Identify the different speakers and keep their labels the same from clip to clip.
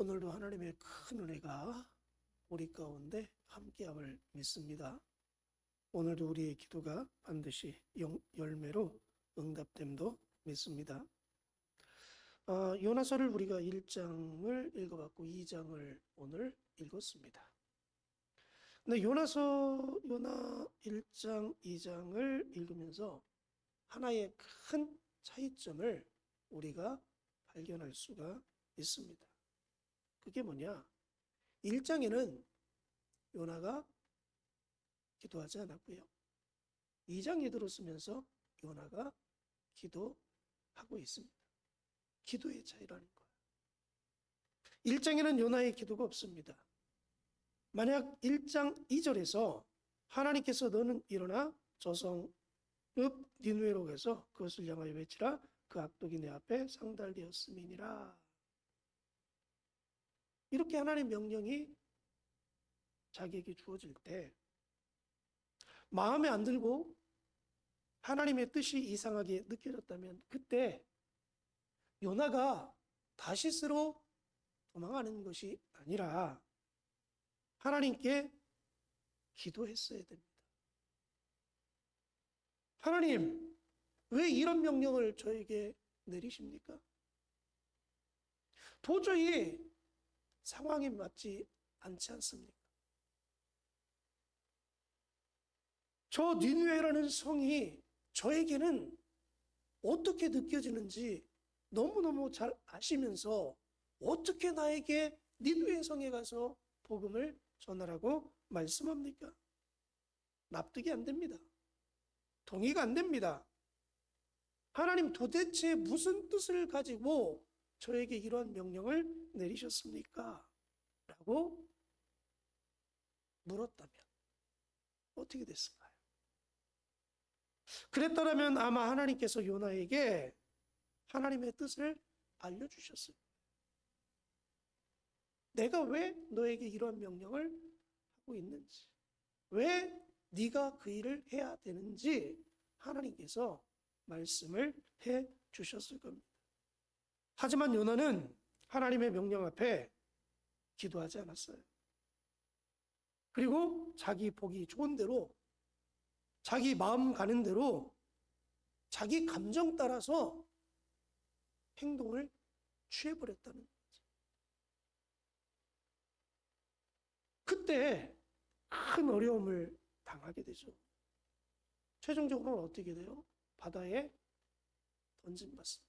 Speaker 1: 오늘도 하나님의 큰 은혜가 우리 가운데 함께함을 믿습니다. 오늘도 우리의 기도가 반드시 영- 열매로 응답됨도 믿습니다. 어, 요나서를 우리가 1장을 읽어봤고 2장을 오늘 읽었습니다. 근데 요나서 요나 1장, 2장을 읽으면서 하나의 큰 차이점을 우리가 발견할 수가 있습니다. 그게 뭐냐? 1장에는 요나가 기도하지 않았고요. 2장에 들었으면서 요나가 기도하고 있습니다. 기도의 차이라는 거예요. 1장에는 요나의 기도가 없습니다. 만약 1장 2절에서 하나님께서 너는 일어나 저성읍 니누에로 가서 그것을 향하여 외치라 그 악독이 내 앞에 상달되었음이니라. 이렇게 하나님 명령이 자기에게 주어질 때 마음에 안 들고 하나님의 뜻이 이상하게 느껴졌다면 그때 요나가 다시스로 도망하는 것이 아니라 하나님께 기도했어야 됩니다. 하나님, 왜 이런 명령을 저에게 내리십니까? 도저히 상황이 맞지 않지 않습니까? 저 니누에라는 성이 저에게는 어떻게 느껴지는지 너무너무 잘 아시면서 어떻게 나에게 니누에 성에 가서 복음을 전하라고 말씀합니까? 납득이 안 됩니다. 동의가 안 됩니다. 하나님 도대체 무슨 뜻을 가지고 저에게 이러한 명령을 내리셨습니까? 라고 물었다면 어떻게 됐을까요? 그랬더라면 아마 하나님께서 요나에게 하나님의 뜻을 알려주셨어요. 내가 왜 너에게 이러한 명령을 하고 있는지, 왜 네가 그 일을 해야 되는지 하나님께서 말씀을 해 주셨을 겁니다. 하지만 요나는 하나님의 명령 앞에 기도하지 않았어요. 그리고 자기 보기 좋은 대로 자기 마음 가는 대로 자기 감정 따라서 행동을 취해버렸다는 거죠. 그때 큰 어려움을 당하게 되죠. 최종적으로는 어떻게 돼요? 바다에 던짐받습니다.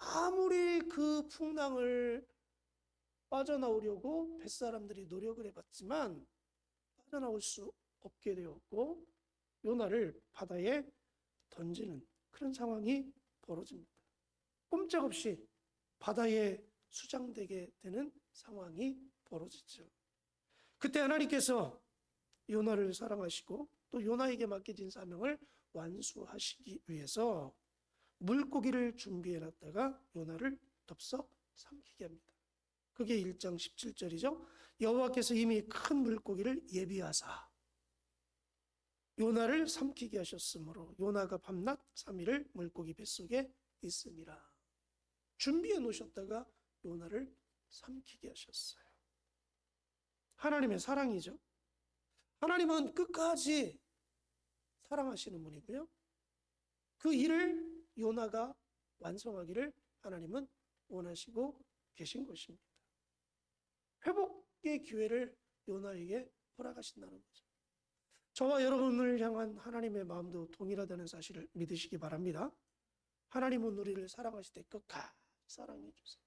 Speaker 1: 아무리 그 풍랑을 빠져나오려고 뱃사람들이 노력을 해봤지만 빠져나올 수 없게 되었고 요나를 바다에 던지는 그런 상황이 벌어집니다. 꼼짝없이 바다에 수장되게 되는 상황이 벌어지죠. 그때 하나님께서 요나를 사랑하시고 또 요나에게 맡겨진 사명을 완수하시기 위해서 물고기를 준비해 놨다가 요나를 덥석 삼키게 합니다. 그게 1장 17절이죠. 여호와께서 이미 큰 물고기를 예비하사 요나를 삼키게 하셨으므로 요나가 밤낮 3일을 물고기 뱃속에 있으니라. 준비해 놓으셨다가 요나를 삼키게 하셨어요. 하나님의 사랑이죠. 하나님은 끝까지 사랑하시는 분이고요. 그 일을 요나가 완성하기를 하나님은 원하시고 계신 것입니다. 회복의 기회를 요나에게 허락하신다는 거죠. 저와 여러분을 향한 하나님의 마음도 동일하다는 사실을 믿으시기 바랍니다. 하나님은 우리를 사랑하실 때 끝까지 사랑해 주세요.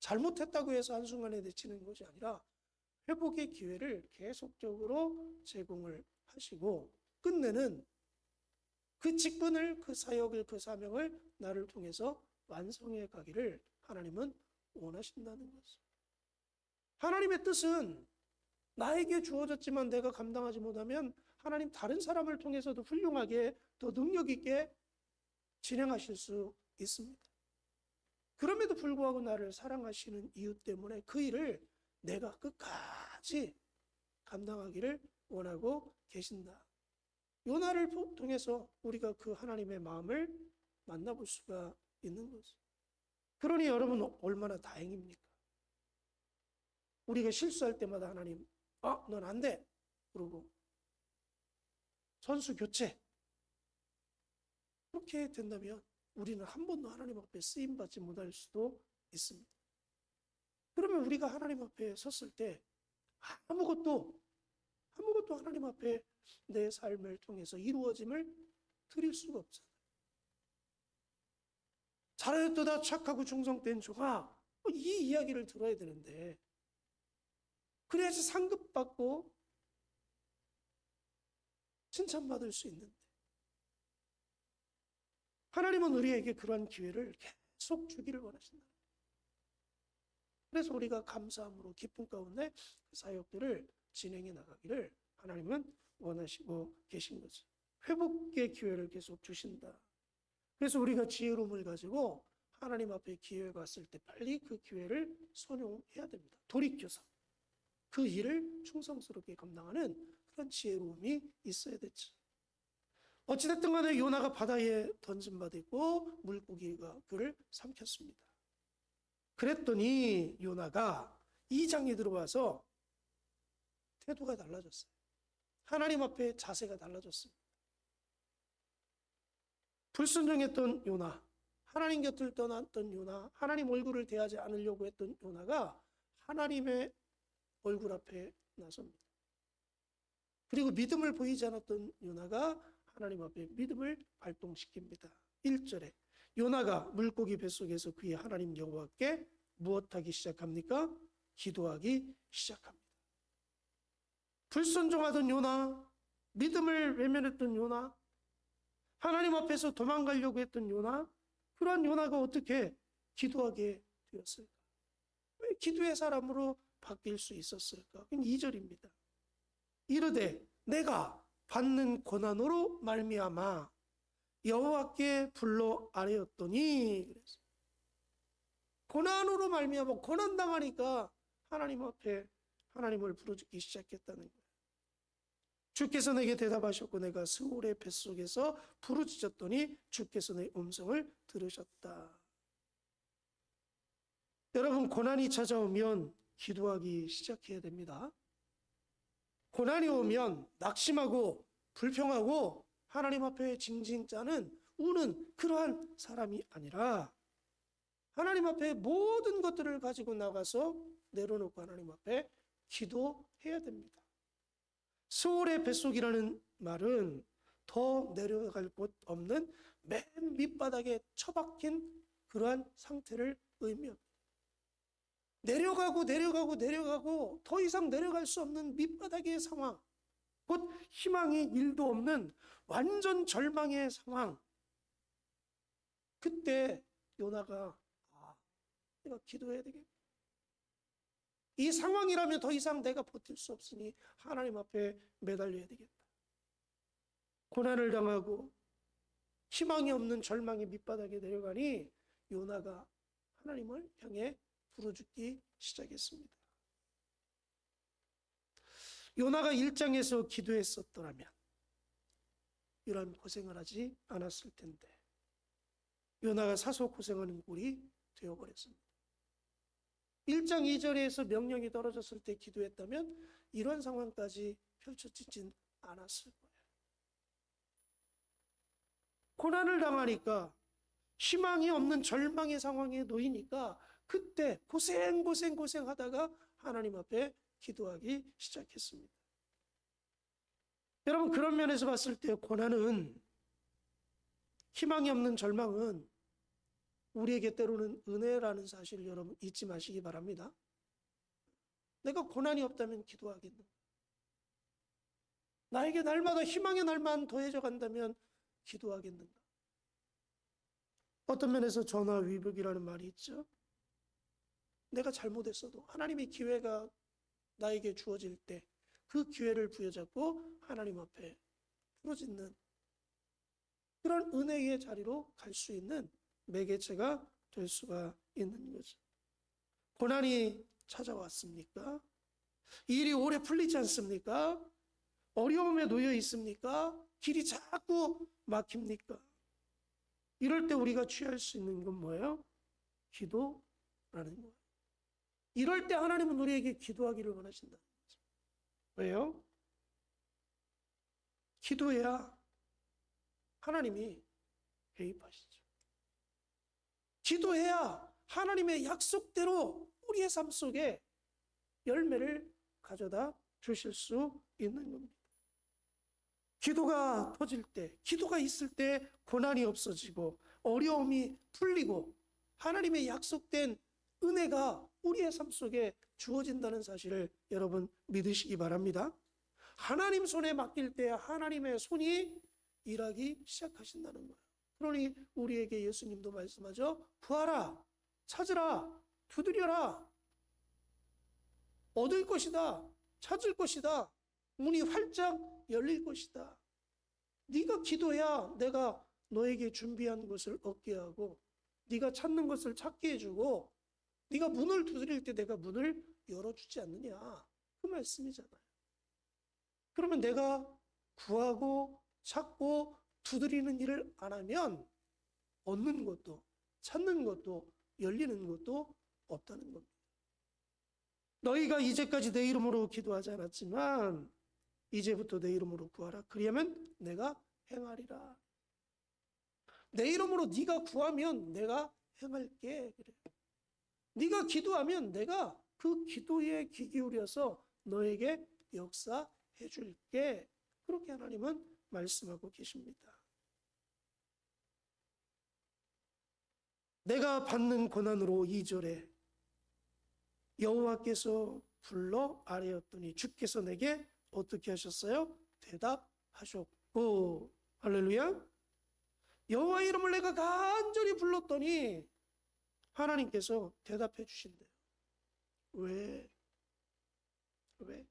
Speaker 1: 잘못했다고 해서 한순간에 내치는 것이 아니라 회복의 기회를 계속적으로 제공을 하시고 끝내는 그 직분을, 그 사역을, 그 사명을 나를 통해서 완성해 가기를 하나님은 원하신다는 것을. 하나님의 뜻은 나에게 주어졌지만 내가 감당하지 못하면 하나님 다른 사람을 통해서도 훌륭하게 더 능력 있게 진행하실 수 있습니다. 그럼에도 불구하고 나를 사랑하시는 이유 때문에 그 일을 내가 끝까지 감당하기를 원하고 계신다. 요나를 통해서 우리가 그 하나님의 마음을 만나볼 수가 있는 거죠. 그러니 여러분 얼마나 다행입니까? 우리가 실수할 때마다 하나님, 어, 넌안 돼. 그러고 선수 교체. 그렇게 된다면 우리는 한 번도 하나님 앞에 쓰임 받지 못할 수도 있습니다. 그러면 우리가 하나님 앞에 섰을 때 아무것도 아무것도 하나님 앞에 내 삶을 통해서 이루어짐을 드릴 수가 없잖아요. 잘하였도다 착하고 충성된 종아 뭐이 이야기를 들어야 되는데 그래야지 상급받고 칭찬받을 수 있는데 하나님은 우리에게 그러한 기회를 계속 주기를 원하신다. 그래서 우리가 감사함으로 기쁨 가운데 그 사역들을 진행해 나가기를 하나님은 원하시고 계신 거죠. 회복의 기회를 계속 주신다. 그래서 우리가 지혜로움을 가지고 하나님 앞에 기회가 왔을 때 빨리 그 기회를 선용해야 됩니다. 돌이켜서 그 일을 충성스럽게 감당하는 그런 지혜로움이 있어야 되죠. 어찌됐든 간에 요나가 바다에 던짐받았고 물고기가 그를 삼켰습니다. 그랬더니 요나가 이 장에 들어와서 태도가 달라졌어요. 하나님 앞에 자세가 달라졌습니다. 불순종했던 요나, 하나님 곁을 떠났던 요나, 하나님 얼굴을 대하지 않으려고 했던 요나가 하나님의 얼굴 앞에 나섭니다. 그리고 믿음을 보이지 않았던 요나가 하나님 앞에 믿음을 발동시킵니다. 1절에 요나가 물고기 뱃속에서 그의 하나님 여호와께 무엇하기 시작합니까? 기도하기 시작합니다. 불순종하던 요나, 믿음을 외면했던 요나, 하나님 앞에서 도망가려고 했던 요나, 그러한 요나가 어떻게 기도하게 되었을까? 왜 기도의 사람으로 바뀔 수 있었을까? 2절입니다. 이르되 내가 받는 고난으로 말미암아 여호와께 불러 아뢰었더니 그래서 고난으로 말미암아 고난 당하니까 하나님 앞에 하나님을 부르짖기 시작했다는. 주께서 내게 대답하셨고 내가 스올의 뱃속에서 부르짖었더니 주께서 내 음성을 들으셨다. 여러분 고난이 찾아오면 기도하기 시작해야 됩니다. 고난이 오면 낙심하고 불평하고 하나님 앞에 징징 짜는 우는 그러한 사람이 아니라 하나님 앞에 모든 것들을 가지고 나가서 내려놓고 하나님 앞에 기도해야 됩니다. 스올의 뱃속이라는 말은 더 내려갈 곳 없는 맨 밑바닥에 처박힌 그러한 상태를 의미합니다. 내려가고 내려가고 내려가고 더 이상 내려갈 수 없는 밑바닥의 상황, 곧 희망이 일도 없는 완전 절망의 상황. 그때 요나가 아, 내가 기도해야 되겠다. 이 상황이라면 더 이상 내가 버틸 수 없으니 하나님 앞에 매달려야 되겠다. 고난을 당하고 희망이 없는 절망의 밑바닥에 내려가니 요나가 하나님을 향해 부르짖기 시작했습니다. 요나가 일장에서 기도했었더라면 이런 고생을 하지 않았을 텐데 요나가 사소 고생하는 꼴이 되어버렸습니다. 1장 2절에서 명령이 떨어졌을 때 기도했다면 이런 상황까지 펼쳐지진 않았을 거예요. 고난을 당하니까 희망이 없는 절망의 상황에 놓이니까 그때 고생 고생 고생 하다가 하나님 앞에 기도하기 시작했습니다. 여러분 그런 면에서 봤을 때 고난은 희망이 없는 절망은 우리에게 때로는 은혜라는 사실을 여러분 잊지 마시기 바랍니다. 내가 고난이 없다면 기도하겠는가? 나에게 날마다 희망의 날만 더해져 간다면 기도하겠는가? 어떤 면에서 전화 위복이라는 말이 있죠. 내가 잘못했어도 하나님의 기회가 나에게 주어질 때 그 기회를 부여잡고 하나님 앞에 부르짖는 그런 은혜의 자리로 갈 수 있는 매개체가 될 수가 있는 거죠. 고난이 찾아왔습니까? 일이 오래 풀리지 않습니까? 어려움에 놓여 있습니까? 길이 자꾸 막힙니까? 이럴 때 우리가 취할 수 있는 건 뭐예요? 기도라는 거예요. 이럴 때 하나님은 우리에게 기도하기를 원하신다. 왜요? 기도해야 하나님이 개입하시죠. 기도해야 하나님의 약속대로 우리의 삶 속에 열매를 가져다 주실 수 있는 겁니다. 기도가 터질 때, 기도가 있을 때 고난이 없어지고 어려움이 풀리고 하나님의 약속된 은혜가 우리의 삶 속에 주어진다는 사실을 여러분 믿으시기 바랍니다. 하나님 손에 맡길 때 하나님의 손이 일하기 시작하신다는 거예요. 그러니 우리에게 예수님도 말씀하죠. 구하라, 찾으라, 두드려라. 얻을 것이다. 찾을 것이다. 문이 활짝 열릴 것이다. 네가 기도해야 내가 너에게 준비한 것을 얻게 하고 네가 찾는 것을 찾게 해주고 네가 문을 두드릴 때 내가 문을 열어주지 않느냐 그 말씀이잖아요. 그러면 내가 구하고 찾고 두드리는 일을 안 하면 얻는 것도 찾는 것도 열리는 것도 없다는 겁니다. 너희가 이제까지 내 이름으로 기도하지 않았지만 이제부터 내 이름으로 구하라. 그리하면 내가 행하리라. 내 이름으로 네가 구하면 내가 행할게. 그래. 네가 기도하면 내가 그 기도에 귀 기울여서 너에게 역사해 줄게. 그렇게 하나님은 말씀하고 계십니다. 내가 받는 고난으로 2절에 여호와께서 불러 아뢰었더니 주께서 내게 어떻게 하셨어요? 대답하셨고 할렐루야 여호와 이름을 내가 간절히 불렀더니 하나님께서 대답해 주신대요. 왜? 왜?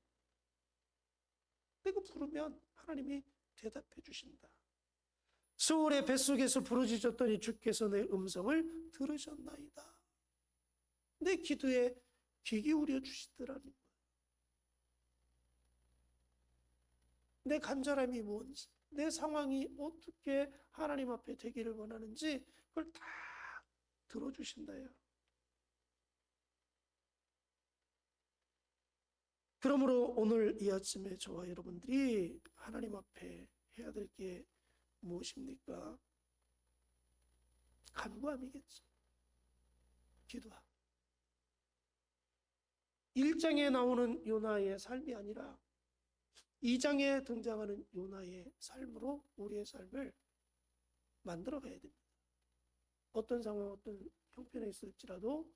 Speaker 1: 내가 부르면 하나님이 대답해 주신다. 수월의 뱃속에서 부르짖었더니 주께서 내 음성을 들으셨나이다. 내 기도에 귀 기울여 주시더라는 거예요. 내 간절함이 뭔지, 내 상황이 어떻게 하나님 앞에 되기를 원하는지 그걸 다 들어주신다요. 그러므로 오늘 이 아침에 저와 여러분들이 하나님 앞에 해야 될 게 무엇입니까? 간구함이겠죠. 기도함. 1장에 나오는 요나의 삶이 아니라 2장에 등장하는 요나의 삶으로 우리의 삶을 만들어 가야 됩니다. 어떤 상황, 어떤 형편에 있을지라도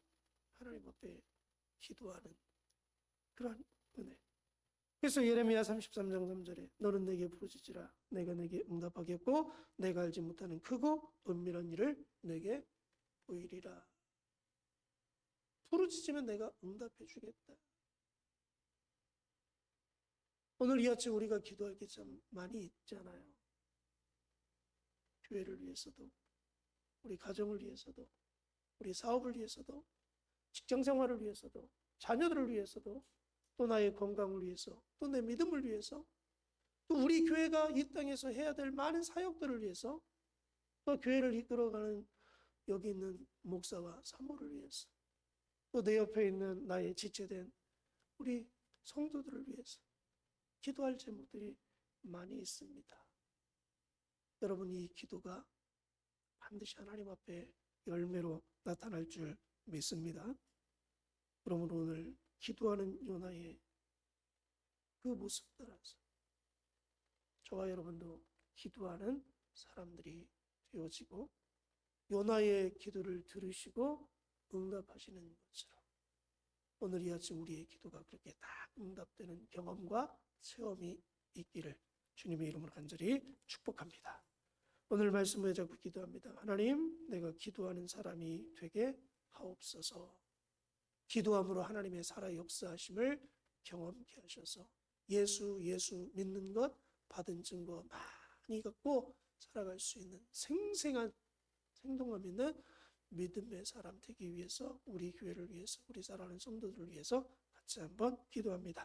Speaker 1: 하나님 앞에 기도하는 그러한 은혜. 그래서 예레미야 33장 3절에 너는 내게 부르짖으라 내가 내게 응답하겠고 내가 알지 못하는 크고 은밀한 일을 내게 보이리라. 부르짖으면 내가 응답해 주겠다. 오늘 이 아침 우리가 기도할 게 참 많이 있잖아요. 교회를 위해서도, 우리 가정을 위해서도, 우리 사업을 위해서도, 직장 생활을 위해서도, 자녀들을 위해서도, 또 나의 건강을 위해서, 또 내 믿음을 위해서, 또 우리 교회가 이 땅에서 해야 될 많은 사역들을 위해서, 또 교회를 이끌어가는 여기 있는 목사와 사모를 위해서, 또 내 옆에 있는 나의 지체된 우리 성도들을 위해서 기도할 제목들이 많이 있습니다. 여러분 이 기도가 반드시 하나님 앞에 열매로 나타날 줄 믿습니다. 그러므로 오늘 기도하는 요나의 그 모습 따라서 저와 여러분도 기도하는 사람들이 되어지고 요나의 기도를 들으시고 응답하시는 것처럼 오늘 이 아침 우리의 기도가 그렇게 다 응답되는 경험과 체험이 있기를 주님의 이름으로 간절히 축복합니다. 오늘 말씀을 자꾸 기도합니다. 하나님, 내가 기도하는 사람이 되게 하옵소서. 기도함으로 하나님의 살아 역사하심을 경험케 하셔서 예수, 예수 믿는 것, 받은 증거 많이 갖고 살아갈 수 있는 생생한 생동감 있는 믿음의 사람 되기 위해서 우리 교회를 위해서 우리 사랑하는 성도들을 위해서 같이 한번 기도합니다.